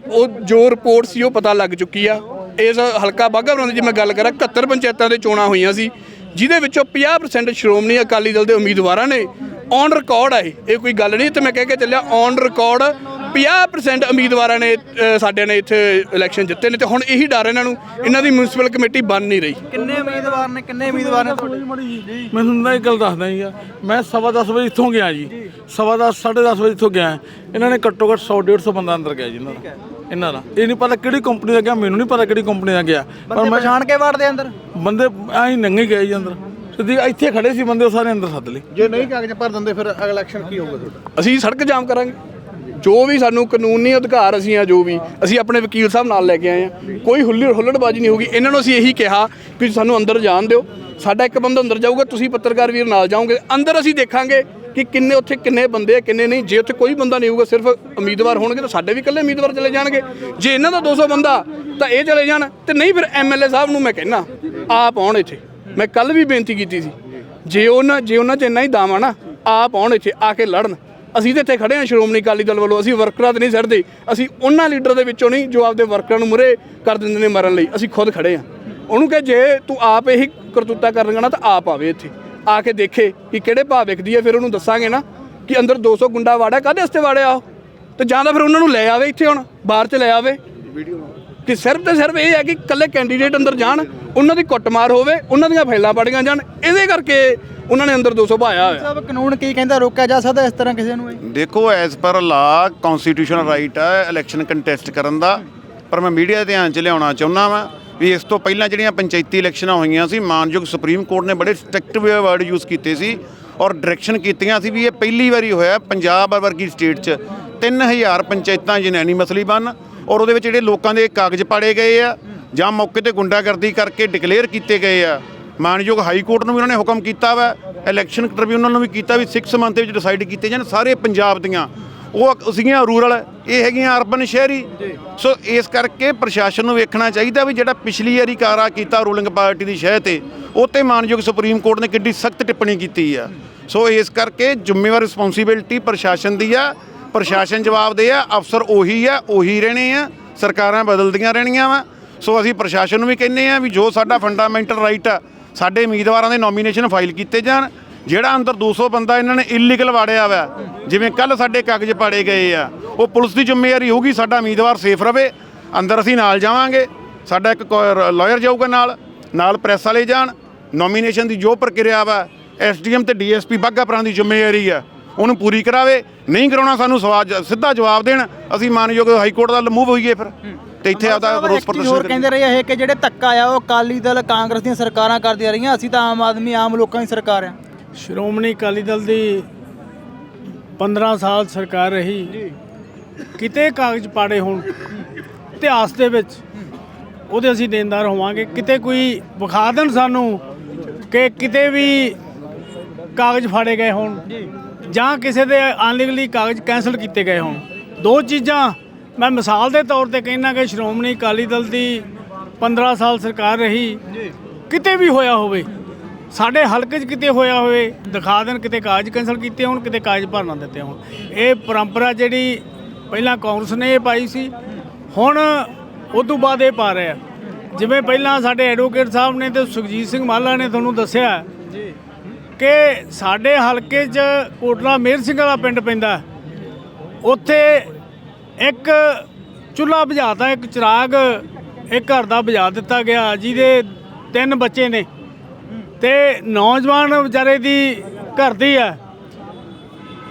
S1: ਉਹ ਜੋ ਰਿਪੋਰਟ ਸੀ ਉਹ ਪਤਾ ਲੱਗ ਚੁੱਕੀ ਆ। ਇਸ ਹਲਕਾ ਬਾਘਾ ਪੁਰਾਣਾ ਦੀ ਜੇ ਮੈਂ ਗੱਲ ਕਰਾਂ 71 ਪੰਚਾਇਤਾਂ ਦੇ ਚੋਣਾਂ ਹੋਈਆਂ ਸੀ, ਜਿਹਦੇ ਵਿੱਚੋਂ 50% ਸ਼੍ਰੋਮਣੀ ਅਕਾਲੀ ਦਲ ਦੇ ਉਮੀਦਵਾਰਾਂ ਨੇ ਔਨ ਰਿਕਾਰਡ ਆ ਇਹ ਇਹ ਕੋਈ ਗੱਲ ਨਹੀਂ ਤੇ ਮੈਂ ਕਹਿ ਕੇ ਚੱਲਿਆ ਔਨ ਰਿਕਾਰਡ 50% ਉਮੀਦਵਾਰਾਂ ਨੇ ਅ, ਸਾਡੇ ਨੇ ਇੱਥੇ ਇਲੈਕਸ਼ਨ ਜਿੱਤੇ ਨੇ ਤੇ ਹੁਣ ਇਹੀ ਡਰ ਇਹਨਾਂ ਨੂੰ ਇਹਨਾਂ ਦੀ ਮਿਊਨਿਸਪਲ ਕਮੇਟੀ ਬਣ ਨਹੀਂ ਰਹੀ।
S4: ਕਿੰਨੇ ਉਮੀਦਵਾਰ ਨੇ ਕਿੰਨੇ ਉਮੀਦਵਾਰ ਨੇ ਤੁਹਾਡੇ?
S3: ਮੈਂ ਤੁਹਾਨੂੰ ਨਾ ਇੱਕ ਗੱਲ ਦੱਸਦਾ ਜੀ ਮੈਂ ਸਵਾ ਦਸ ਵਜੇ ਇੱਥੋਂ ਗਿਆ ਜੀ। ਸਵਾ ਦਸ, ਸਾਢੇ 10 ਵਜੇ ਇੱਥੋਂ ਗਿਆ। ਇਹਨਾਂ ਨੇ ਘੱਟੋ ਘੱਟ 100 150 ਬੰਦਾ ਅੰਦਰ ਗਿਆ ਜੀ ਇਹਨਾਂ ਦਾ। ਇਹਨਾਂ ਦਾ। ਇਹ ਨਹੀਂ ਪਤਾ ਕਿਹੜੀ ਕੰਪਨੀ ਦਾ ਗਿਆ ਮੈਨੂੰ ਨਹੀਂ ਪਤਾ ਕਿਹੜੀ ਕੰਪਨੀ ਦਾ ਗਿਆ। ਪਰ
S4: ਬੰਦੇ
S3: ਮੈਂ
S4: ਪਛਾਣ ਕੇ ਵੜਦੇ ਅੰਦਰ?
S3: ਬੰਦੇ ਐਂ ਨੰਗੇ ਗਏ ਜੀ ਅੰਦਰ। ਸਿੱਧੀ ਇੱਥੇ ਖੜੇ ਸੀ ਬੰਦੇ ਉਹ ਸਾਰੇ ਅੰਦਰ ਸੱਦ ਲਏ।
S2: ਜੇ ਨਹੀਂ ਕਾਗਜ਼ ਭਰ ਦਿੰਦੇ ਫਿਰ ਅਗਲਾ ਇਲੈਕਸ਼ਨ ਕੀ ਹੋਊਗਾ ਤੁਹਾਡਾ?
S1: ਅਸੀਂ ਸੜਕ ਜਾਮ ਕਰਾਂਗੇ। ਜੋ ਵੀ ਸਾਨੂੰ ਕਾਨੂੰਨੀ ਅਧਿਕਾਰ ਅਸੀਂ ਆ, ਜੋ ਵੀ, ਅਸੀਂ ਆਪਣੇ ਵਕੀਲ ਸਾਹਿਬ ਨਾਲ ਲੈ ਕੇ ਆਏ ਆ। ਕੋਈ ਹੁੱਲੜ ਹੁੱਲੜਬਾਜੀ ਨਹੀਂ ਹੋਗੀ ਇਹਨਾਂ ਨੂੰ ਅਸੀਂ ਇਹੀ ਕਿਹਾ ਕਿ ਸਾਨੂੰ ਅੰਦਰ ਜਾਣ ਦਿਓ। ਸਾਡਾ ਇੱਕ ਬੰਦਾ ਅੰਦਰ ਜਾਊਗਾ, ਤੁਸੀਂ ਪੱਤਰਕਾਰ ਵੀਰ ਨਾਲ ਜਾਓਗੇ। ਅੰਦਰ ਅਸੀਂ ਦੇਖਾਂਗੇ ਕਿ ਕਿੰਨੇ ਉੱਥੇ ਕਿੰਨੇ ਬੰਦੇ ਆ, ਕਿੰਨੇ ਨਹੀਂ। ਜੇ ਉੱਥੇ ਕੋਈ ਬੰਦਾ ਨਹੀਂ ਹੋਊਗਾ, ਸਿਰਫ ਉਮੀਦਵਾਰ ਹੋਣਗੇ, ਤਾਂ ਸਾਡੇ ਵੀ ਇਕੱਲੇ ਉਮੀਦਵਾਰ ਚਲੇ ਜਾਣਗੇ। ਜੇ ਇਹਨਾਂ ਦਾ 200 ਬੰਦਾ, ਤਾਂ ਇਹ ਚਲੇ ਜਾਣ। ਤੇ ਨਹੀਂ ਫਿਰ ਐਮਐਲਏ ਸਾਹਿਬ ਨੂੰ ਮੈਂ ਕਹਿਣਾ ਆਪ ਆਉਣ ਇੱਥੇ। ਮੈਂ ਕੱਲ ਵੀ ਬੇਨਤੀ ਕੀਤੀ ਸੀ। ਜੇ ਉਹਨਾਂ ਜੇ ਉਹਨਾਂ 'ਚ ਇੰਨਾ ਹੀ ਦਾਮ ਨਾ, ਆਪ ਆਉਣ ਇੱਥੇ, ਆ ਕੇ ਲੜਨ। ਅਸੀਂ ਤੇ ਇੱਥੇ ਖੜੇ ਹਾਂ, ਸ਼੍ਰੋਮਣੀ ਅਕਾਲੀ ਦਲ ਵੱਲੋਂ। ਅਸੀਂ ਵਰਕਰਾਂ ਤੇ ਨਹੀਂ ਸੜਦੇ ਅਸੀਂ ਉਹਨਾਂ ਲੀਡਰ ਦੇ ਵਿੱਚੋਂ ਨਹੀਂ, ਜੋ ਆਪਦੇ ਵਰਕਰਾਂ ਨੂੰ ਮੁਰੇ ਕਰ ਦਿੰਦੇ ਨੇ ਮਰਨ ਲਈ। ਅਸੀਂ ਖੁਦ ਖੜੇ ਹਾਂ। ਉਹਨੂੰ ਕਹੇ, ਜੇ ਤੂੰ ਆਪ ਇਹੀ ਕਰਤੂਤਾ ਕਰਨ ਜਾਣਾ ਤਾਂ ਆਪ ਆਵੇ ਇੱਥੇ। ਆ ਕੇ ਦੇਖੇ ਕਿ ਕਿਹੜੇ ਭਾਅ ਵਿਕਦੀ ਹੈ, ਫਿਰ ਉਹਨੂੰ ਦੱਸਾਂਗੇ ਨਾ ਕਿ ਅੰਦਰ 200 ਗੁੰਡਾ ਵਾੜਿਆ ਕਾਹਦੇ ਵਾਸਤੇ ਵਾੜਿਆ ਉਹ? ਤੇ ਜਾਂ ਤਾਂ ਫਿਰ ਉਹਨਾਂ ਨੂੰ ਲੈ ਆਵੇ ਇੱਥੇ ਹੁਣ, ਬਾਹਰ ਚ ਲੈ ਆਵੇ। ਕਿ ਸਿਰਫ ਤੇ ਸਿਰਫ ਇਹ ਹੈ ਕਿ ਇਕੱਲੇ ਕੈਂਡੀਡੇਟ ਅੰਦਰ ਜਾਣ ਉਹਨਾਂ ਦੀ ਕੁੱਟਮਾਰ ਹੋਵੇ ਉਹਨਾਂ ਦੀਆਂ ਫਾਈਲਾਂ ਪੜੀਆਂ ਜਾਣ ਇਹਦੇ ਕਰਕੇ ਉਹਨਾਂ ਨੇ ਅੰਦਰ 200 ਭਾਇਆ ਹੋਇਆ।
S4: ਸਭ ਕਾਨੂੰਨ ਕੀ ਕਹਿੰਦਾ ਰੋਕਿਆ ਜਾ ਸਕਦਾ ਇਸ ਤਰ੍ਹਾਂ ਕਿਸੇ ਨੂੰ ਇਹ?
S2: ਦੇਖੋ as per law constitutional right ਹੈ ਇਲੈਕਸ਼ਨ ਕੰਟੈਸਟ ਕਰਨ ਦਾ। ਪਰ ਮੈਂ ਮੀਡੀਆ ਦੇ ਧਿਆਨ 'ਚ ਲਿਆਉਣਾ ਚਾਹੁੰਦਾ ਵਾਂ ਵੀ ਇਸ ਤੋਂ ਪਹਿਲਾਂ ਜਿਹੜੀਆਂ ਪੰਚਾਇਤੀ ਇਲੈਕਨਾਂ ਹੋਈਆਂ ਸੀ ਮਾਨਯੋਗ ਸੁਪਰੀਮ ਕੋਰਟ ਨੇ ਬੜੇ ਸਟ੍ਰਿਕਟ ਵਰਡ ਯੂਜ਼ ਕੀਤੇ ਸੀ ਔਰ ਡਾਇਰੈਕਸ਼ਨ ਕੀਤੀਆਂ ਸੀ ਵੀ ਇਹ ਪਹਿਲੀ ਵਾਰੀ ਹੋਇਆ ਪੰਜਾਬ ਵਰਗੀ ਸਟੇਟ 'ਚ। 3000 ਪੰਚਾਇਤਾਂ ਯੂਨੈਨਿਮਸਲੀ ਬਣ ਔਰ ਉਹਦੇ ਵਿੱਚ ਜਿਹੜੇ ਲੋਕਾਂ ਦੇ ਕਾਗਜ਼ ਪਾੜੇ ਗਏ ਆ ਜਾਂ ਮੌਕੇ ਤੇ ਗੁੰਡਾਗਰਦੀ ਕਰਕੇ ਡਿਕਲੇਅਰ ਕੀਤੇ ਗਏ ਆ ਮਾਨਯੋਗ ਹਾਈ ਕੋਰਟ ਨੂੰ ਵੀ ਉਹਨਾਂ ਨੇ ਹੁਕਮ ਕੀਤਾ ਵਾ ਇਲੈਕਸ਼ਨ ਟ੍ਰਿਬਿਊਨਲ ਨੂੰ ਵੀ ਕੀਤਾ ਵੀ 6 ਮੰਥ ਦੇ ਵਿੱਚ ਡਿਸਾਈਡ ਕੀਤੇ ਜਾਣ ਸਾਰੇ ਪੰਜਾਬ ਦੀਆਂ। ਉਹ ਸੀਗੀਆਂ ਰੂਰਲ ਇਹ ਹੈਗੀਆਂ ਅਰਬਨ ਸ਼ਹਿਰੀ। ਸੋ ਇਸ ਕਰਕੇ ਪ੍ਰਸ਼ਾਸਨ ਨੂੰ ਵੇਖਣਾ ਚਾਹੀਦਾ ਵੀ ਜਿਹੜਾ ਪਿਛਲੀ ਵਾਰੀ ਕਾਰਾ ਕੀਤਾ ਰੂਲਿੰਗ ਪਾਰਟੀ ਦੀ ਸ਼ਹਿ ਤੇ ਉਹ ਤੇ ਮਾਨਯੋਗ ਸੁਪਰੀਮ ਕੋਰਟ ਨੇ ਕਿੱਡੀ ਸਖਤ ਟਿੱਪਣੀ ਕੀਤੀ ਆ। ਸੋ ਇਸ ਕਰਕੇ ਜ਼ਿੰਮੇਵਾਰ ਰਿਸਪੌਂਸਿਬਿਲਟੀ ਪ੍ਰਸ਼ਾਸਨ ਦੀ ਆ ਪ੍ਰਸ਼ਾਸਨ ਜਵਾਬਦੇਹ ਆ, ਅਫਸਰ ਉਹੀ ਆ, ਉਹੀ ਰਹਿਣੇ ਆ, ਸਰਕਾਰਾਂ ਬਦਲਦੀਆਂ ਰਹਿਣੀਆਂ ਵਾ। ਸੋ ਅਸੀਂ ਪ੍ਰਸ਼ਾਸਨ ਨੂੰ ਵੀ ਕਹਿੰਨੇ ਆ ਵੀ ਜੋ ਸਾਡਾ ਫੰਡਾਮੈਂਟਲ ਰਾਈਟ ਆ, ਸਾਡੇ ਉਮੀਦਵਾਰਾਂ ਦੇ ਨੋਮੀਨੇਸ਼ਨ ਫਾਈਲ ਕੀਤੇ ਜਾਣ। ਜਿਹੜਾ ਅੰਦਰ 200 ਬੰਦਾ ਇਹਨਾਂ ਨੇ ਇਲੀਗਲ ਵਾੜਿਆ ਵਾ, ਜਿਵੇਂ ਕੱਲ ਸਾਡੇ ਕਾਗਜ਼ ਪਾੜੇ ਗਏ ਆ, ਉਹ ਪੁਲਿਸ ਦੀ ਜ਼ਿੰਮੇਵਾਰੀ ਹੋਊਗੀ, ਸਾਡਾ ਉਮੀਦਵਾਰ ਸੇਫ ਰਵੇ, ਅੰਦਰ ਅਸੀਂ ਨਾਲ ਜਾਵਾਂਗੇ। ਸਾਡਾ ਇੱਕ ਲਾਇਰ ਜਾਊਗਾ ਨਾਲ ਨਾਲ ਪ੍ਰੈਸ ਵਾਲੇ ਜਾਣ। ਨੋਮੀਨੇਸ਼ਨ ਦੀ ਜੋ ਪ੍ਰਕਿਰਿਆ ਵਾ ਐਸਡੀਐਮ ਤੇ ਡੀਐਸਪੀ ਬਾਘਾ ਪ੍ਰਾਂਤ ਦੀ ਜ਼ਿੰਮੇਵਾਰੀ ਆ। ਉਹਨੂੰ ਪੂਰੀ ਕਰਾਵੇ ਨਹੀਂ ਕਰਾਉਣਾ ਸਾਨੂੰ ਸਵਾਲ ਸਿੱਧਾ ਜਵਾਬ ਦੇਣ ਅਸੀਂ ਮਾਨਯੋਗ ਹਾਈ ਕੋਰਟ ਦਾ ਮੂਵ ਹੋਈਏ ਫਿਰ ਤੇ ਇੱਥੇ ਆਪਦਾ
S4: ਚੀਜ਼
S2: ਪ੍ਰਦਰਸ਼ਨ
S4: ਹੋਰ। ਕਹਿੰਦੇ ਰਹੇ ਇਹ ਕਿ ਜਿਹੜੇ ਧੱਕਾ ਆ ਉਹ ਅਕਾਲੀ ਦਲ ਕਾਂਗਰਸ ਦੀਆਂ ਸਰਕਾਰਾਂ ਕਰਦੀਆਂ ਰਹੀਆਂ ਅਸੀਂ ਤਾਂ ਆਮ ਆਦਮੀ ਆਮ ਲੋਕਾਂ ਦੀ ਸਰਕਾਰ ਆ।
S5: ਸ਼੍ਰੋਮਣੀ ਅਕਾਲੀ ਦਲ ਦੀ 15 ਸਾਲ ਸਰਕਾਰ ਰਹੀ ਕਿਤੇ ਕਾਗਜ਼ ਪਾੜੇ ਹੋਣ ਇਤਿਹਾਸ ਦੇ ਵਿੱਚ ਉਹਦੇ ਅਸੀਂ ਦੇਣਦਾਰ ਹੋਵਾਂਗੇ। ਕਿਤੇ ਕੋਈ ਵਿਖਾ ਦੇਣ ਸਾਨੂੰ ਕਿ ਕਿਤੇ ਵੀ ਕਾਗਜ਼ ਫਾੜੇ ਗਏ ਹੋਣ ਜਾਂ ਕਿਸੇ ਦੇ ਅਨਲੀਗਲੀ ਕਾਗਜ਼ ਕੈਂਸਲ ਕੀਤੇ ਗਏ ਹੋਣ। ਦੋ ਚੀਜ਼ਾਂ ਮੈਂ ਮਿਸਾਲ ਦੇ ਤੌਰ ਤੇ ਕਹਿਣਾ ਕਿ ਸ਼੍ਰੋਮਣੀ ਅਕਾਲੀ ਦਲ ਦੀ 15 ਸਾਲ ਸਰਕਾਰ ਰਹੀ। ਕਿਤੇ ਵੀ ਹੋਇਆ ਹੋਵੇ ਸਾਡੇ ਹਲਕੇ 'ਚ ਕਿਤੇ ਹੋਇਆ ਹੋਵੇ ਦਿਖਾ ਦੇਣ ਕਿਤੇ ਕਾਗਜ਼ ਕੈਂਸਲ ਕੀਤੇ ਹੋਣ ਕਿਤੇ ਕਾਗਜ਼ ਭਰਨਾ ਦਿੱਤੇ ਹੋਣ। ਇਹ ਪਰੰਪਰਾ ਜਿਹੜੀ ਪਹਿਲਾਂ ਕਾਂਗਰਸ ਨੇ ਇਹ ਪਾਈ ਸੀ ਹੁਣ ਉਸ ਤੋਂ ਬਾਅਦ ਇਹ ਪਾ ਰਹੇ ਜਿਵੇਂ ਪਹਿਲਾਂ ਸਾਡੇ ਐਡਵੋਕੇਟ ਸਾਹਿਬ ਨੇ ਤੇ ਸੁਖਜੀਤ ਸਿੰਘ ਮਾਲਾ ਨੇ ਤੁਹਾਨੂੰ ਦੱਸਿਆ ਕਿ ਸਾਡੇ ਹਲਕੇ 'ਚ ਕੋਟਲਾ ਮੇਰ ਸਿੰਘ ਵਾਲਾ ਪਿੰਡ ਪੈਂਦਾ ਉੱਥੇ ਇੱਕ ਚੁੱਲ੍ਹਾ ਬੁਝਾਤਾ ਇੱਕ ਚਿਰਾਗ ਇੱਕ ਘਰ ਦਾ ਬਜਾ ਦਿੱਤਾ ਗਿਆ, ਜਿਹਦੇ ਤਿੰਨ ਬੱਚੇ ਨੇ। ਤੇ ਨੌਜਵਾਨ ਵਿਚਾਰੇ ਦੀ ਘਰ ਦੀ ਹੈ।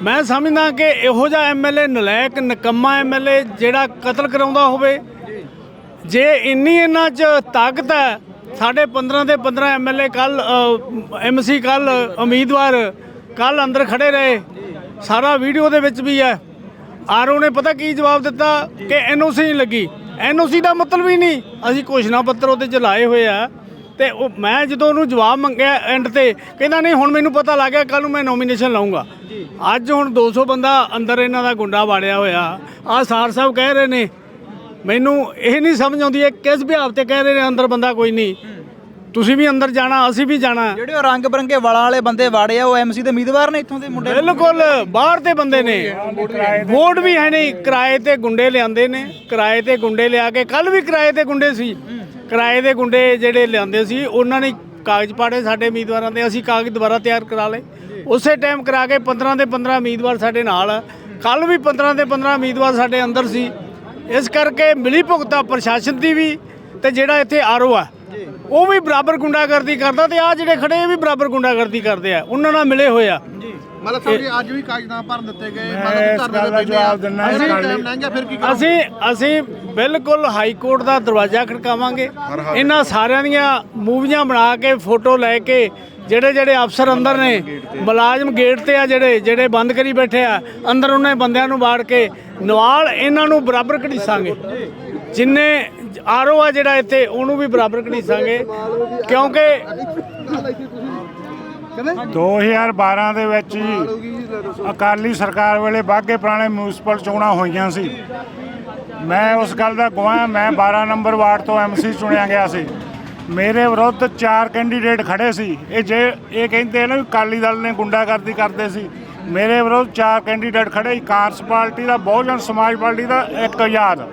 S5: ਮੈਂ ਸਮਝਦਾ ਕਿ ਇਹੋ ਜਿਹਾ ਐਮਐਲਏ ਨਲਾਇਕ, ਨਕੰਮਾ ਐਮਐਲਏ ਜਿਹੜਾ ਕਤਲ ਕਰਾਉਂਦਾ ਹੋਵੇ, ਜੇ ਇੰਨੀ ਇਹਨਾਂ 'ਚ ਤਾਕਤ ਹੈ ਸਾਡੇ 15 ਦੇ 15 ਐਮਐਲਏ ਕੱਲ ਐਮਸੀ ਕੱਲ ਉਮੀਦਵਾਰ ਕੱਲ ਅੰਦਰ ਖੜੇ ਰਹੇ। ਸਾਰਾ ਵੀਡੀਓ ਦੇ ਵਿੱਚ ਵੀ ਹੈ। ਆਰਓ ਨੇ ਪਤਾ ਕੀ ਜਵਾਬ ਦਿੱਤਾ? ਕਿ ਐਨਓਸੀ ਨਹੀਂ ਲੱਗੀ। ਐਨਓਸੀ ਦਾ ਮਤਲਬ ਹੀ ਨਹੀਂ। ਅਸੀਂ ਘੋਸ਼ਣਾ ਪੱਤਰ ਉਹਦੇ ਚ ਲਾਏ ਹੋਏ ਆ। ਤੇ ਉਹ ਮੈਂ ਜਦੋਂ ਉਹਨੂੰ ਜਵਾਬ ਮੰਗਿਆ ਐਂਡ ਤੇ, ਕਹਿੰਦਾ, ਨਹੀਂ, ਹੁਣ ਮੈਨੂੰ ਪਤਾ ਲੱਗ ਗਿਆ ਕੱਲ ਨੂੰ ਮੈਂ ਨੋਮੀਨੇਸ਼ਨ ਲਾਉਂਗਾ ਅੱਜ ਹੁਣ 200 ਬੰਦਾ ਅੰਦਰ ਇਹਨਾਂ ਦਾ ਗੁੰਡਾ ਵਾੜਿਆ ਹੋਇਆ। ਆ ਸਾਰ ਸਾਹਿਬ ਕਹਿ ਰਹੇ ਨੇ ਮੈਨੂੰ ਇਹ ਨਹੀਂ ਸਮਝ ਆਉਂਦੀ ਹੈ ਕਿਸ ਵਿਹਾਰ ਤੇ ਕਹਿ ਰਹੇ ਨੇ ਅੰਦਰ ਬੰਦਾ ਕੋਈ ਨਹੀਂ। ਤੁਸੀਂ ਵੀ ਅੰਦਰ ਜਾਣਾ ਅਸੀਂ ਵੀ ਜਾਣਾ।
S4: ਜਿਹੜੇ ਉਹ ਰੰਗ ਬਰੰਗੇ ਵਾਲਾਂ ਵਾਲੇ ਬੰਦੇ ਵਾੜੇ ਆ ਉਹ ਐਮਸੀ ਦੇ ਉਮੀਦਵਾਰ ਨੇ ਇੱਥੋਂ ਦੇ ਮੁੰਡੇ
S5: ਬਿਲਕੁਲ ਬਾਹਰ ਦੇ ਬੰਦੇ ਨੇ। ਵੋਟ ਵੀ ਹੈ। ਨਹੀਂ। ਕਿਰਾਏ ਤੇ ਗੁੰਡੇ ਲਿਆਂਦੇ ਨੇ। ਕਿਰਾਏ ਤੇ ਗੁੰਡੇ ਲਿਆ ਕੇ ਕੱਲ ਵੀ ਕਿਰਾਏ ਤੇ ਗੁੰਡੇ ਸੀ। ਕਿਰਾਏ ਦੇ ਗੁੰਡੇ ਜਿਹੜੇ ਲਿਆਂਦੇ ਸੀ ਉਹਨਾਂ ਨੇ ਕਾਗਜ਼ ਪਾੜੇ ਸਾਡੇ ਉਮੀਦਵਾਰਾਂ ਦੇ। ਅਸੀਂ ਕਾਗਜ਼ ਦੁਬਾਰਾ ਤਿਆਰ ਕਰਾ ਲਏ। ਉਸੇ ਟਾਈਮ ਕਰਾ ਕੇ 15 ਦੇ 15 ਉਮੀਦਵਾਰ ਸਾਡੇ ਨਾਲ ਕੱਲ ਵੀ 15 ਦੇ 15 ਉਮੀਦਵਾਰ ਸਾਡੇ ਅੰਦਰ ਸੀ। ਇਸ ਕਰਕੇ ਮਿਲੀ ਭੁਗਤਾ ਪ੍ਰਸ਼ਾਸਨ ਦੀ ਵੀ ਤੇ ਜਿਹੜਾ ਇੱਥੇ ਆਰਓ ਆ ਉਹ ਵੀ ਬਰਾਬਰ ਗੁੰਡਾਗਰਦੀ ਕਰਦਾ ਤੇ ਆ ਜਿਹੜੇ ਖੜੇ ਇਹ ਵੀ ਬਰਾਬਰ ਗੁੰਡਾਗਰਦੀ ਕਰਦੇ ਆ। ਉਹਨਾਂ ਨਾਲ ਮਿਲੇ ਹੋਏ ਆ।
S6: ਮਤਲਬ ਸਾਹਿਬ ਜੀ ਅੱਜ ਵੀ ਕਾਗਜ਼ ਨਾ ਭਰਨ ਦਿੱਤੇ ਗਏ ਮਤਲਬ ਧਰਨੇ ਦੇ ਜਵਾਬ ਦਿੰਨਾ ਅਸੀਂ ਟਾਈਮ ਲੰਘ ਗਿਆ ਫਿਰ ਕੀ ਕਰੋ
S5: ਅਸੀਂ ਅਸੀਂ ਬਿਲਕੁਲ ਹਾਈ ਕੋਰਟ ਦਾ ਦਰਵਾਜ਼ਾ ਖੜਕਾਵਾਂਗੇ। ਇਹਨਾਂ ਸਾਰਿਆਂ ਦੀਆਂ ਮੂਵੀਆਂ ਬਣਾ ਕੇ ਫੋਟੋ ਲੈ ਕੇ ਜਿਹੜੇ ਜਿਹੜੇ ਅਫਸਰ ਅੰਦਰ ਨੇ ਮੁਲਾਜ਼ਮ ਗੇਟ ਤੇ ਆ ਜਿਹੜੇ ਜਿਹੜੇ ਬੰਦ ਕਰੀ ਬੈਠੇ ਆ ਅੰਦਰ ਉਹਨਾਂ ਬੰਦਿਆਂ ਨੂੰ ਬਾੜ ਕੇ ਨਵਾਲ ਇਹਨਾਂ ਨੂੰ ਬਰਾਬਰ ਘੜੀਸਾਂਗੇ ਜਿੰਨੇ ਆਰਓ ਆ ਜਿਹੜਾ ਇੱਥੇ ਉਹਨੂੰ ਵੀ ਬਰਾਬਰ ਘੜੀਸਾਂਗੇ ਕਿਉਂਕਿ
S7: 2012 ਦੇ ਵਿੱਚ ਹੀ ਅਕਾਲੀ ਸਰਕਾਰ ਵੇਲੇ ਬਾਗੇ ਪੁਰਾਣੇ ਮਿਊਨਿਸਪਲ ਚੋਣਾਂ ਹੋਈਆਂ ਸੀ। ਮੈਂ ਉਸ ਗੱਲ ਦਾ ਗਵਾਹ ਮੈਂ 12 ਨੰਬਰ ਵਾਰਡ ਤੋਂ ਐਮਸੀ ਚੁਣਿਆ ਗਿਆ ਸੀ। ਮੇਰੇ ਵਿਰੁੱਧ ਚਾਰ ਕੈਂਡੀਡੇਟ ਖੜੇ ਸੀ। ਇਹ ਜੇ ਇਹ ਕਹਿੰਦੇ ਨਾ ਵੀ ਅਕਾਲੀ ਦਲ ਨੇ ਗੁੰਡਾਗਰਦੀ ਕਰਦੇ ਸੀ, ਮੇਰੇ ਵਿਰੁੱਧ ਚਾਰ ਕੈਂਡੀਡੇਟ ਖੜੇ ਕਾਂਗਰਸ ਪਾਰਟੀ ਦਾ, ਬਹੁਜਨ ਸਮਾਜ ਪਾਰਟੀ ਦਾ ਇੱਕ ਆਜ਼ਾਦ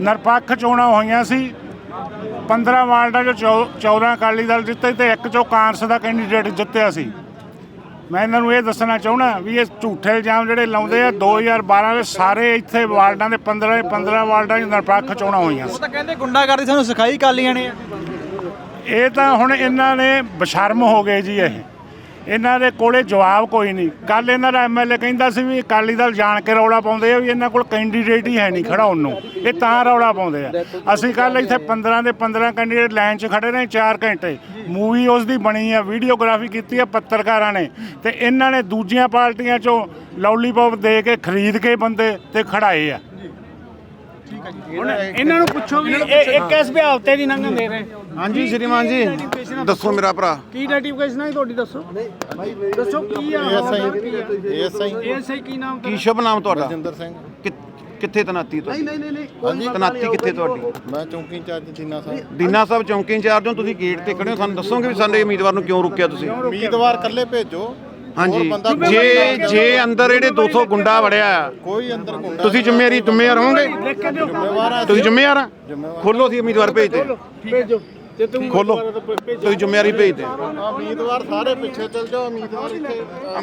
S7: ਨਿਰਪੱਖ ਚੋਣਾਂ ਹੋਈਆਂ ਸੀ। 15 ਵਾਰਡਾਂ ਚੋਂ ਚੌ- 14 ਅਕਾਲੀ ਦਲ ਜਿੱਤੇ ਤੇ ਇੱਕ ਚੋਂ ਕਾਂਗਰਸ ਦਾ ਕੈਂਡੀਡੇਟ ਜਿੱਤਿਆ ਸੀ। ਮੈਂ ਇਹਨਾਂ ਨੂੰ ਇਹ ਦੱਸਣਾ ਚਾਹੁੰਦਾ ਵੀ ਇਹ ਝੂਠੇ ਇਲਜ਼ਾਮ ਜਿਹੜੇ ਲਾਉਂਦੇ ਆ 2012 ਦੇ ਸਾਰੇ ਇੱਥੇ ਵਾਰਡਾਂ ਦੇ 15 ਦੇ 15 ਵਾਰਡਾਂ 'ਚ ਨਿਰਪੱਖ ਚੋਣਾਂ ਹੋਈਆਂ ਸੀ।
S4: ਉਹ ਤਾਂ ਕਹਿੰਦੇ ਗੁੰਡਾਗਰਦੀ ਸਾਨੂੰ ਸਿਖਾਈ ਕਾਲੀਆਂ ਨੇ।
S7: ਇਹ ਤਾਂ ਹੁਣ ਇਹਨਾਂ ਨੇ ਬਸ਼ਰਮ ਹੋ ਗਏ ਜੀ ਇਹ। ਇਹਨਾਂ ਦੇ ਕੋਲੇ ਜਵਾਬ ਕੋਈ ਨਹੀਂ। ਕੱਲ ਇਹਨਾਂ ਦਾ ਐਮਐਲਏ ਕਹਿੰਦਾ ਸੀ ਵੀ ਅਕਾਲੀ ਦਲ ਜਾਣ ਕੇ ਰੌਲਾ ਪਾਉਂਦੇ ਆ ਵੀ ਇਹਨਾਂ ਕੋਲ ਕੈਂਡੀਡੇਟ ਹੀ ਹੈ ਨਹੀਂ ਖੜਾ ਉਹਨੂੰ ਇਹ ਤਾਂ ਰੌਲਾ ਪਾਉਂਦੇ ਆ। ਅਸੀਂ ਕੱਲ ਇੱਥੇ 15 ਦੇ 15 ਕੈਂਡੀਡੇਟ ਲਾਈਨ 'ਚ ਖੜੇ ਰਹੇ 4 ਘੰਟੇ। ਮੂਵੀ ਉਸ ਦੀ ਬਣੀ ਆ, ਵੀਡੀਓਗ੍ਰਾਫੀ ਕੀਤੀ ਆ ਪੱਤਰਕਾਰਾਂ ਨੇ। ਤੇ ਇਹਨਾਂ ਨੇ ਦੂਜੀਆਂ ਪਾਰਟੀਆਂ 'ਚੋਂ ਲੌਲੀਪੌਪ ਦੇ ਕੇ ਖਰੀਦ ਕੇ ਬੰਦੇ ਤੇ ਖੜਾਏ ਆ।
S5: ਹੁਣ ਇਹਨਾਂ ਨੂੰ ਪੁੱਛੋ ਵੀ ਇਹ ਇੱਕ ਇਸ ਤੇ ਨਹੀਂ ਲੰਘਣ ਦੇ ਰਹੇ।
S2: ਹਾਂਜੀ ਸ਼੍ਰੀਮਾਨ ਜੀ। ਦੱਸੋ ਮੇਰਾ ਭਰਾ।
S5: ਕੀ ਨੋਟੀਫਿਕੇਸ਼ਨ ਹੈ ਤੁਹਾਡੀ ਦੱਸੋ। ਦੱਸੋ ਕੀ ਆ?
S6: ਐਸਆਈ
S5: ਐਸਆਈ ਕੀ ਨਾਮ
S2: ਕੀ ਸ਼ੁਭ ਨਾਮ ਤੁਹਾਡਾ?
S6: ਜਿੰਦਰ ਸਿੰਘ।
S2: ਕਿੱਥੇ ਤਨਾਤੀ ਤੁਹਾਡੀ?
S6: ਨਹੀਂ ਨਹੀਂ ਨਹੀਂ
S2: ਤਨਾਤੀ ਕਿੱਥੇ ਤੁਹਾਡੀ?
S6: ਮੈਂ ਚੌਂਕੀ ਇੰਚਾਰਜ ਦੀਨਾ ਸਾਹਿਬ।
S2: ਦੀਨਾ ਸਾਹਿਬ ਚੌਂਕੀ ਇੰਚਾਰਜ ਹੋ ਤੁਸੀਂ ਗੇਟ ਤੇ ਖੜੇ ਹੋ ਸਾਨੂੰ ਦੱਸੋਗੇ ਵੀ ਸਾਡੇ ਉਮੀਦਵਾਰ ਨੂੰ ਕਿਉਂ ਰੁਕਿਆ ਤੁਸੀਂ?
S6: ਉਮੀਦਵਾਰ ਇਕੱਲੇ ਭੇਜੋ।
S2: ਹਾਂਜੀ।
S6: ਬੰਦਾ
S2: ਜੇ ਜੇ ਅੰਦਰ ਜਿਹੜੇ 200 ਗੁੰਡਾ ਵੜਿਆ।
S6: ਕੋਈ ਅੰਦਰ ਗੁੰਡਾ
S2: ਤੁਸੀਂ ਜ਼ਿੰਮੇਵਾਰੀ ਜ਼ਿੰਮੇਵਾਰ ਹੋਵੋਗੇ?
S5: ਲਿਖ ਕੇ ਦਿਓ
S6: ਜ਼ਿੰਮੇਵਾਰ ਆ
S2: ਤੁਸੀਂ ਜ਼ਿੰਮੇਵਾਰ ਆ? ਖੋਲੋ ਅਸੀਂ ਉਮੀਦਵਾਰ ਭੇਜਦੇ
S5: ਭੇਜੋ। ਤੇ ਤੂੰ
S2: ਖੋਲੋ ਤੁਸੀਂ ਜ਼ਿੰਮੇਵਾਰੀ ਭੇਜਦੇ
S6: ਉਮੀਦਵਾਰ ਸਾਰੇ ਪਿੱਛੇ ਚੱਲ ਜਾਓ ਉਮੀਦਵਾਰ ਇੱਥੇ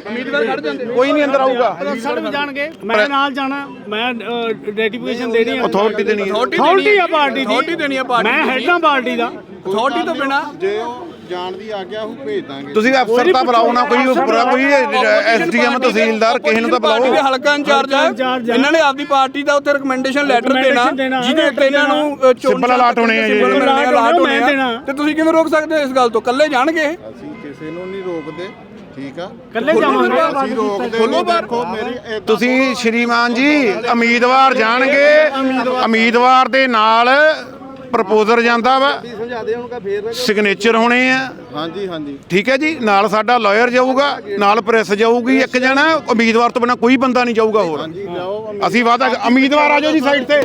S1: ਉਮੀਦਵਾਰ ਖੜ ਜਾਂਦੇ।
S2: ਕੋਈ ਨਹੀਂ ਅੰਦਰ ਆਊਗਾ।
S5: ਦੱਸਣ ਵੀ ਜਾਣਗੇ। ਮੈਂ ਨਾਲ ਜਾਣਾ। ਮੈਂ ਨੋਟੀਫਿਕੇਸ਼ਨ ਦੇਣੀ ਆ।
S2: ਅਥਾਰਟੀ ਦੇਣੀ ਹੈ
S5: ਅਥਾਰਟੀ ਆ ਪਾਰਟੀ ਦੀ।
S1: Authority ਦੇਣੀ ਆ ਪਾਰਟੀ
S5: ਮੈਂ ਹੈਡ ਆ ਪਾਰਟੀ ਦਾ।
S1: ਅਥਾਰਟੀ ਤੋਂ ਬਿਨਾ
S6: ਜੇ ਉਹ ਜਾਣ ਦੀ ਆਗਿਆ ਉਹ ਭੇਜ ਦਾਂਗੇ।
S2: ਤੁਸੀਂ ਅਫਸਰ ਤਾਂ ਬੁਲਾਓ ਨਾ ਕੋਈ ਉੱਪਰ ਕੋਈ ਐਸਡੀਐਮ ਤਹਿਸੀਲਦਾਰ ਕਿਸੇ ਨੂੰ ਤਾਂ
S1: ਪਾਰਟੀ ਦੇ
S2: ਬੁਲਾਓ
S1: ਹਲਕਾ ਇੰਚਾਰਜ ਆ। ਇਹਨਾਂ ਨੇ ਆਪਦੀ ਪਾਰਟੀ ਦਾ ਉੱਥੇ ਰეკਮੈਂਡੇਸ਼ਨ ਲੈਟਰ ਦੇਣਾ। ਜਿਹਦੇ ਉੱਤੇ ਇਹਨਾਂ ਨੂੰ ਅ, ਚੋਣ
S2: Symbol allot ਹੋਣੇ ਆ ਜੀ।
S1: ਤੇ ਤੁਸੀਂ ਕਿਵੇਂ ਰੋਕ ਸਕਦੇ ਹੋ ਇਸ ਗੱਲ ਤੋਂ? ਕੱਲੇ ਜਾਣਗੇ ਇਹ?
S6: ਅਸੀਂ ਕਿਸੇ ਨੂੰ ਨਹੀਂ ਰੋਕਦੇ ਠੀਕ ਆ?
S5: ਕੱਲੇ ਜਾਵਾਂਗੇ।
S6: ਅਸੀਂ ਰੋਕਦੇ ਨਹੀਂ। ਦੇਖੋ ਮੇਰੀ ਏਦਾਂ
S2: ਤੁਸੀਂ ਸ਼੍ਰੀਮਾਨ ਜੀ ਉਮੀਦਵਾਰ ਜਾਣਗੇ। ਉਮੀਦਵਾਰ ਦੇ ਨਾਲ ਪ੍ਰਪੋਜ਼ਰ ਜਾਂਦਾ ਵਾ।
S6: ਸਮਝਾ ਦੇ ਹੁਣ ਕਾ ਫੇਰ
S2: ਸਿਗਨੇਚਰ ਹੋਣੇ ਆ।
S6: ਹਾਂਜੀ ਹਾਂਜੀ।
S2: ਠੀਕ ਹੈ ਜੀ ਨਾਲ ਸਾਡਾ ਲਾਇਰ ਜਾਊਗਾ ਨਾਲ ਪ੍ਰੈਸ ਜਾਊਗੀ ਇੱਕ ਜਣਾ ਉਮੀਦਵਾਰ ਤੋਂ ਬਿਨਾ ਕੋਈ ਬੰਦਾ ਨਹੀਂ ਜਾਊਗਾ ਹੋਰ। ਅਸੀਂ ਵਾਦਾ ਉਮੀਦਵਾਰ ਆ ਜਾਓ ਜੀ ਸਾਈਡ ਤੇ।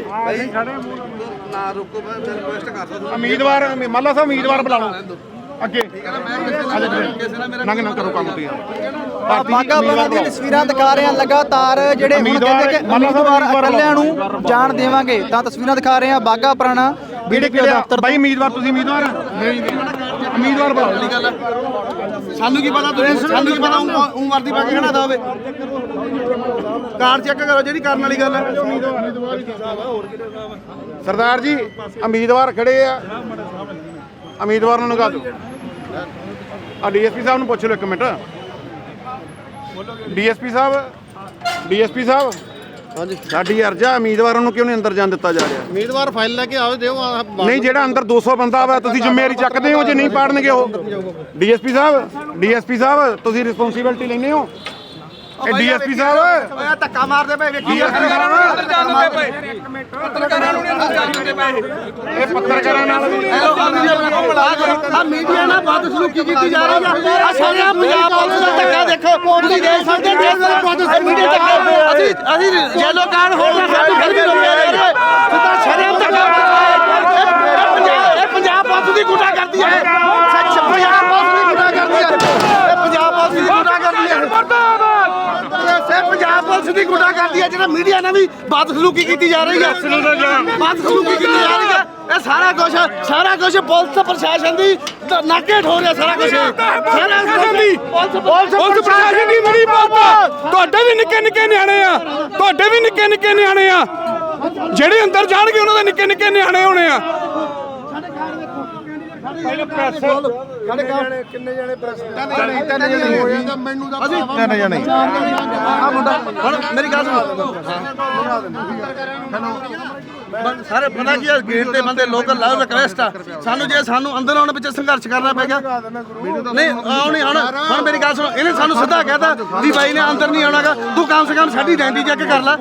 S6: ਨਾ ਰੁਕੋ ਮੈਂ ਰਿਕੁਐਸਟ ਕਰਦਾ।
S2: ਉਮੀਦਵਾਰ ਮਾਲਾ ਸਾਹਿਬ ਉਮੀਦਵਾਰ ਬੁਲਾ ਲਓ ਅੱਗੇ। ਨੰਗ ਨੰਗ ਕਰੋ ਕੰਮ ਤੁਸੀਂ।
S4: ਬਾਗਾ ਪੁਰਾਣਾ ਦੀਆਂ ਤਸਵੀਰਾਂ ਦਿਖਾ ਰਹੇ ਹਾਂ। ਲਗਾਤਾਰ ਜਿਹੜੇ ਹੁਣ
S2: ਉਮੀਦਵਾਰ-
S4: ਕਹਿੰਦੇ ਕਿ
S2: ਮੰਨ ਲਓ ਸਾਹਿਬ
S4: ਉਮੀਦਵਾਰ
S2: ਉਮੀਦਵਾਰ
S4: ਇਕੱਲਿਆਂ ਨੂੰ ਜਾਣ ਦੇਵਾਂਗੇ। ਤਾਂ ਤਸਵੀਰਾਂ ਦਿਖਾ ਰਹੇ ਹਾਂ ਬਾਗਾ ਪੁਰਾਣਾ ਬੀਡੀਪੀ ਦਫ਼ਤਰ
S2: ਬਾਈ ਉਮੀਦਵਾਰ ਤੁਸੀਂ ਉਮੀਦਵਾਰ ਉਮੀਦਵਾਰ ਬੁਲਾਓ
S6: ਸਾਨੂੰ ਕੀ ਪਤਾ ਤੁਸੀਂ? ਸਾਨੂੰ ਕੀ ਪਤਾ ਉਹ ਵਰਦੀ ਪਾ ਕੇ ਖੜਾ ਦਾ ਹੋਵੇ। ਕਾਰਡ ਚੈੱਕ ਕਰੋ ਜਿਹੜੀ ਕਰਨ ਵਾਲੀ ਗੱਲ ਹੈ
S2: ਸਰਦਾਰ ਜੀ ਉਮੀਦਵਾਰ ਖੜੇ ਆ। ਉਮੀਦਵਾਰ ਨੂੰ ਲਗਾ ਦਿਓ। ਆ ਡੀਐਸਪੀ ਸਾਹਿਬ ਨੂੰ ਪੁੱਛ ਲਓ ਇੱਕ ਮਿੰਟ। ਡੀਐਸਪੀ ਸਾਹਿਬ ਡੀਐਸਪੀ ਸਾਹਿਬ ਹਾਂਜੀ। ਸਾਡੀ ਅਰਜ਼ਾ ਉਮੀਦਵਾਰਾਂ ਨੂੰ ਕਿਉਂ ਨਹੀਂ ਅੰਦਰ ਜਾਣ ਦਿੱਤਾ ਜਾ ਰਿਹਾ?
S6: ਉਮੀਦਵਾਰ ਫਾਈਲ ਲੈ ਕੇ ਆਓ ਦਿਓ
S2: ਨਹੀਂ ਜਿਹੜਾ ਅੰਦਰ 200 ਬੰਦਾ ਵਾ ਤੁਸੀਂ ਜ਼ਿੰਮੇਵਾਰੀ ਚੱਕਦੇ ਹੋ ਜੇ ਨਹੀਂ ਪਾੜਨਗੇ ਉਹ। ਡੀਐਸਪੀ ਸਾਹਿਬ ਡੀਐਸਪੀ ਸਾਹਿਬ ਤੁਸੀਂ ਰਿਸਪੌਂਸਿਬਿਲਟੀ ਲੈਂਦੇ ਹੋ? ਇਹ ਡੀਐਸਪੀ ਸਾਹਿਬ।
S6: ਓਏ ਧੱਕਾ ਮਾਰਦੇ ਪਏ ਵੇਖੀ
S2: ਡੀਐਸਪੀ ਸਾਹਿਬ ਇਹ ਪੱਤਰਕਾਰਾਂ ਨਾਲ
S6: ਆ ਮੀਡੀਆ ਨਾਲ ਬਦਸਲੂਕੀ ਕੀਤੀ ਜਾ ਰਹੀ ਹੈ ਆ ਸਾਰਿਆਂ ਪੰਜਾਬ ਪੁਲਿਸ ਦਾ ਧੱਕਾ ਦੇਖੋ। ਤੁਸੀਂ ਦੇਖ ਸਕਦੇ ਹੋ ਮੀਡੀਆ ਧੱਕਾ ਅਸੀਂ ਅਸੀਂ ਯੈਲੋ ਕਾਰਡ ਹੋਲਡਰ ਸਾਨੂੰ ਫਿਰ ਵੀ ਰੋਕਿਆ ਜਾ ਰਿਹਾ ਹੈ ਸਿੱਧਾ ਸ਼ਰਮ ਧੱਕਾ ਇਹ ਪੰਜਾਬ ਇਹ ਪੰਜਾਬ ਪੁਲਿਸ ਦੀ ਗੁੰਡਾ ਕਰਦੀ ਹੈ ਸੱਚ ਪੰਜਾਬ ਪੁਲਿਸ ਦੀ ਗੁੰਡਾ ਕਰਦੀ ਹੈ ਇਹ ਪੰਜਾਬ ਪੁਲਿਸ ਦੀ ਗੁੰਡਾ ਕਰਦੀ ਹੈ ਸੇ ਪੰਜਾਬ ਪੁਲਿਸ ਦੀ ਗੁੰਡਾ ਕਰਦੀ ਹੈ ਜਿਹੜਾ ਮੀਡੀਆ ਨਾਲ ਵੀ ਬਦਸਲੂਕੀ ਕੀਤੀ ਜਾ ਰਹੀ ਹੈ। ਬਦਸਲੂਕੀ ਕੀਤੀ ਜਾ ਰਹੀ ਹੈ। ਇਹ ਸਾਰਾ ਕੁਝ ਸਾਰਾ ਕੁਝ ਪੁਲਿਸ ਪ੍ਰਸ਼ਾਸਨ ਦੀ ਨਾਕੇ ਠੋ ਰਿਹਾ ਸਾਰਾ ਕੁਝ ਸਾਰਾ ਕੁਝ ਦੀ
S1: ਪੁਲਿਸ ਪ੍ਰਸ਼ਾਸਨ ਦੀ ਬੜੀ ਬਾਤ ਤੁਹਾਡੇ ਵੀ ਨਿੱਕੇ ਨਿੱਕੇ ਨਿਆਣੇ ਆ। ਤੁਹਾਡੇ ਵੀ ਨਿੱਕੇ ਨਿੱਕੇ ਨਿਆਣੇ ਆ। ਜਿਹੜੇ ਅੰਦਰ ਜਾਣਗੇ ਉਹਨਾਂ ਦੇ ਨਿੱਕੇ ਨਿੱਕੇ ਨਿਆਣੇ ਹੋਣੇ ਆ।
S6: ਮੈਨੂੰ ਤਾਂ ਤਿੰਨ ਜਣੇ। ਆ ਮੁੰਡਾ ਹੁਣ ਮੇਰੀ ਗੱਲ ਸੁਣ। ਬੰ- ਸਾਰੇ ਪਤਾ ਕੀ ਹੈ ਗੇਟ ਦੇ ਬੰਦੇ ਲੋਕਲ ਲਾਓ ਰਿਕਵੈਸਟ ਆ। ਸਾਨੂੰ ਜੇ ਸਾਨੂੰ ਅੰਦਰ ਆਉਣ ਵਿੱਚ ਸੰਘਰਸ਼ ਕਰਨਾ ਪੈ ਗਿਆ। ਨਹੀਂ ਆਉ ਨਹੀਂ ਹੁਣ ਹੁਣ ਮੇਰੀ ਗੱਲ ਸੁਣ। ਇਹਨੇ ਸਾਨੂੰ ਸਿੱਧਾ ਕਹਿਤਾ ਵੀ ਬਾਈ ਨੇ ਅੰਦਰ ਨਹੀਂ ਆਉਣਾਗਾ। ਤੂੰ ਕਮ ਸੇ ਕਮ ਸਾਡੀ ਡੈਂਡੀ ਚੈੱਕ ਕਰ ਲੈ।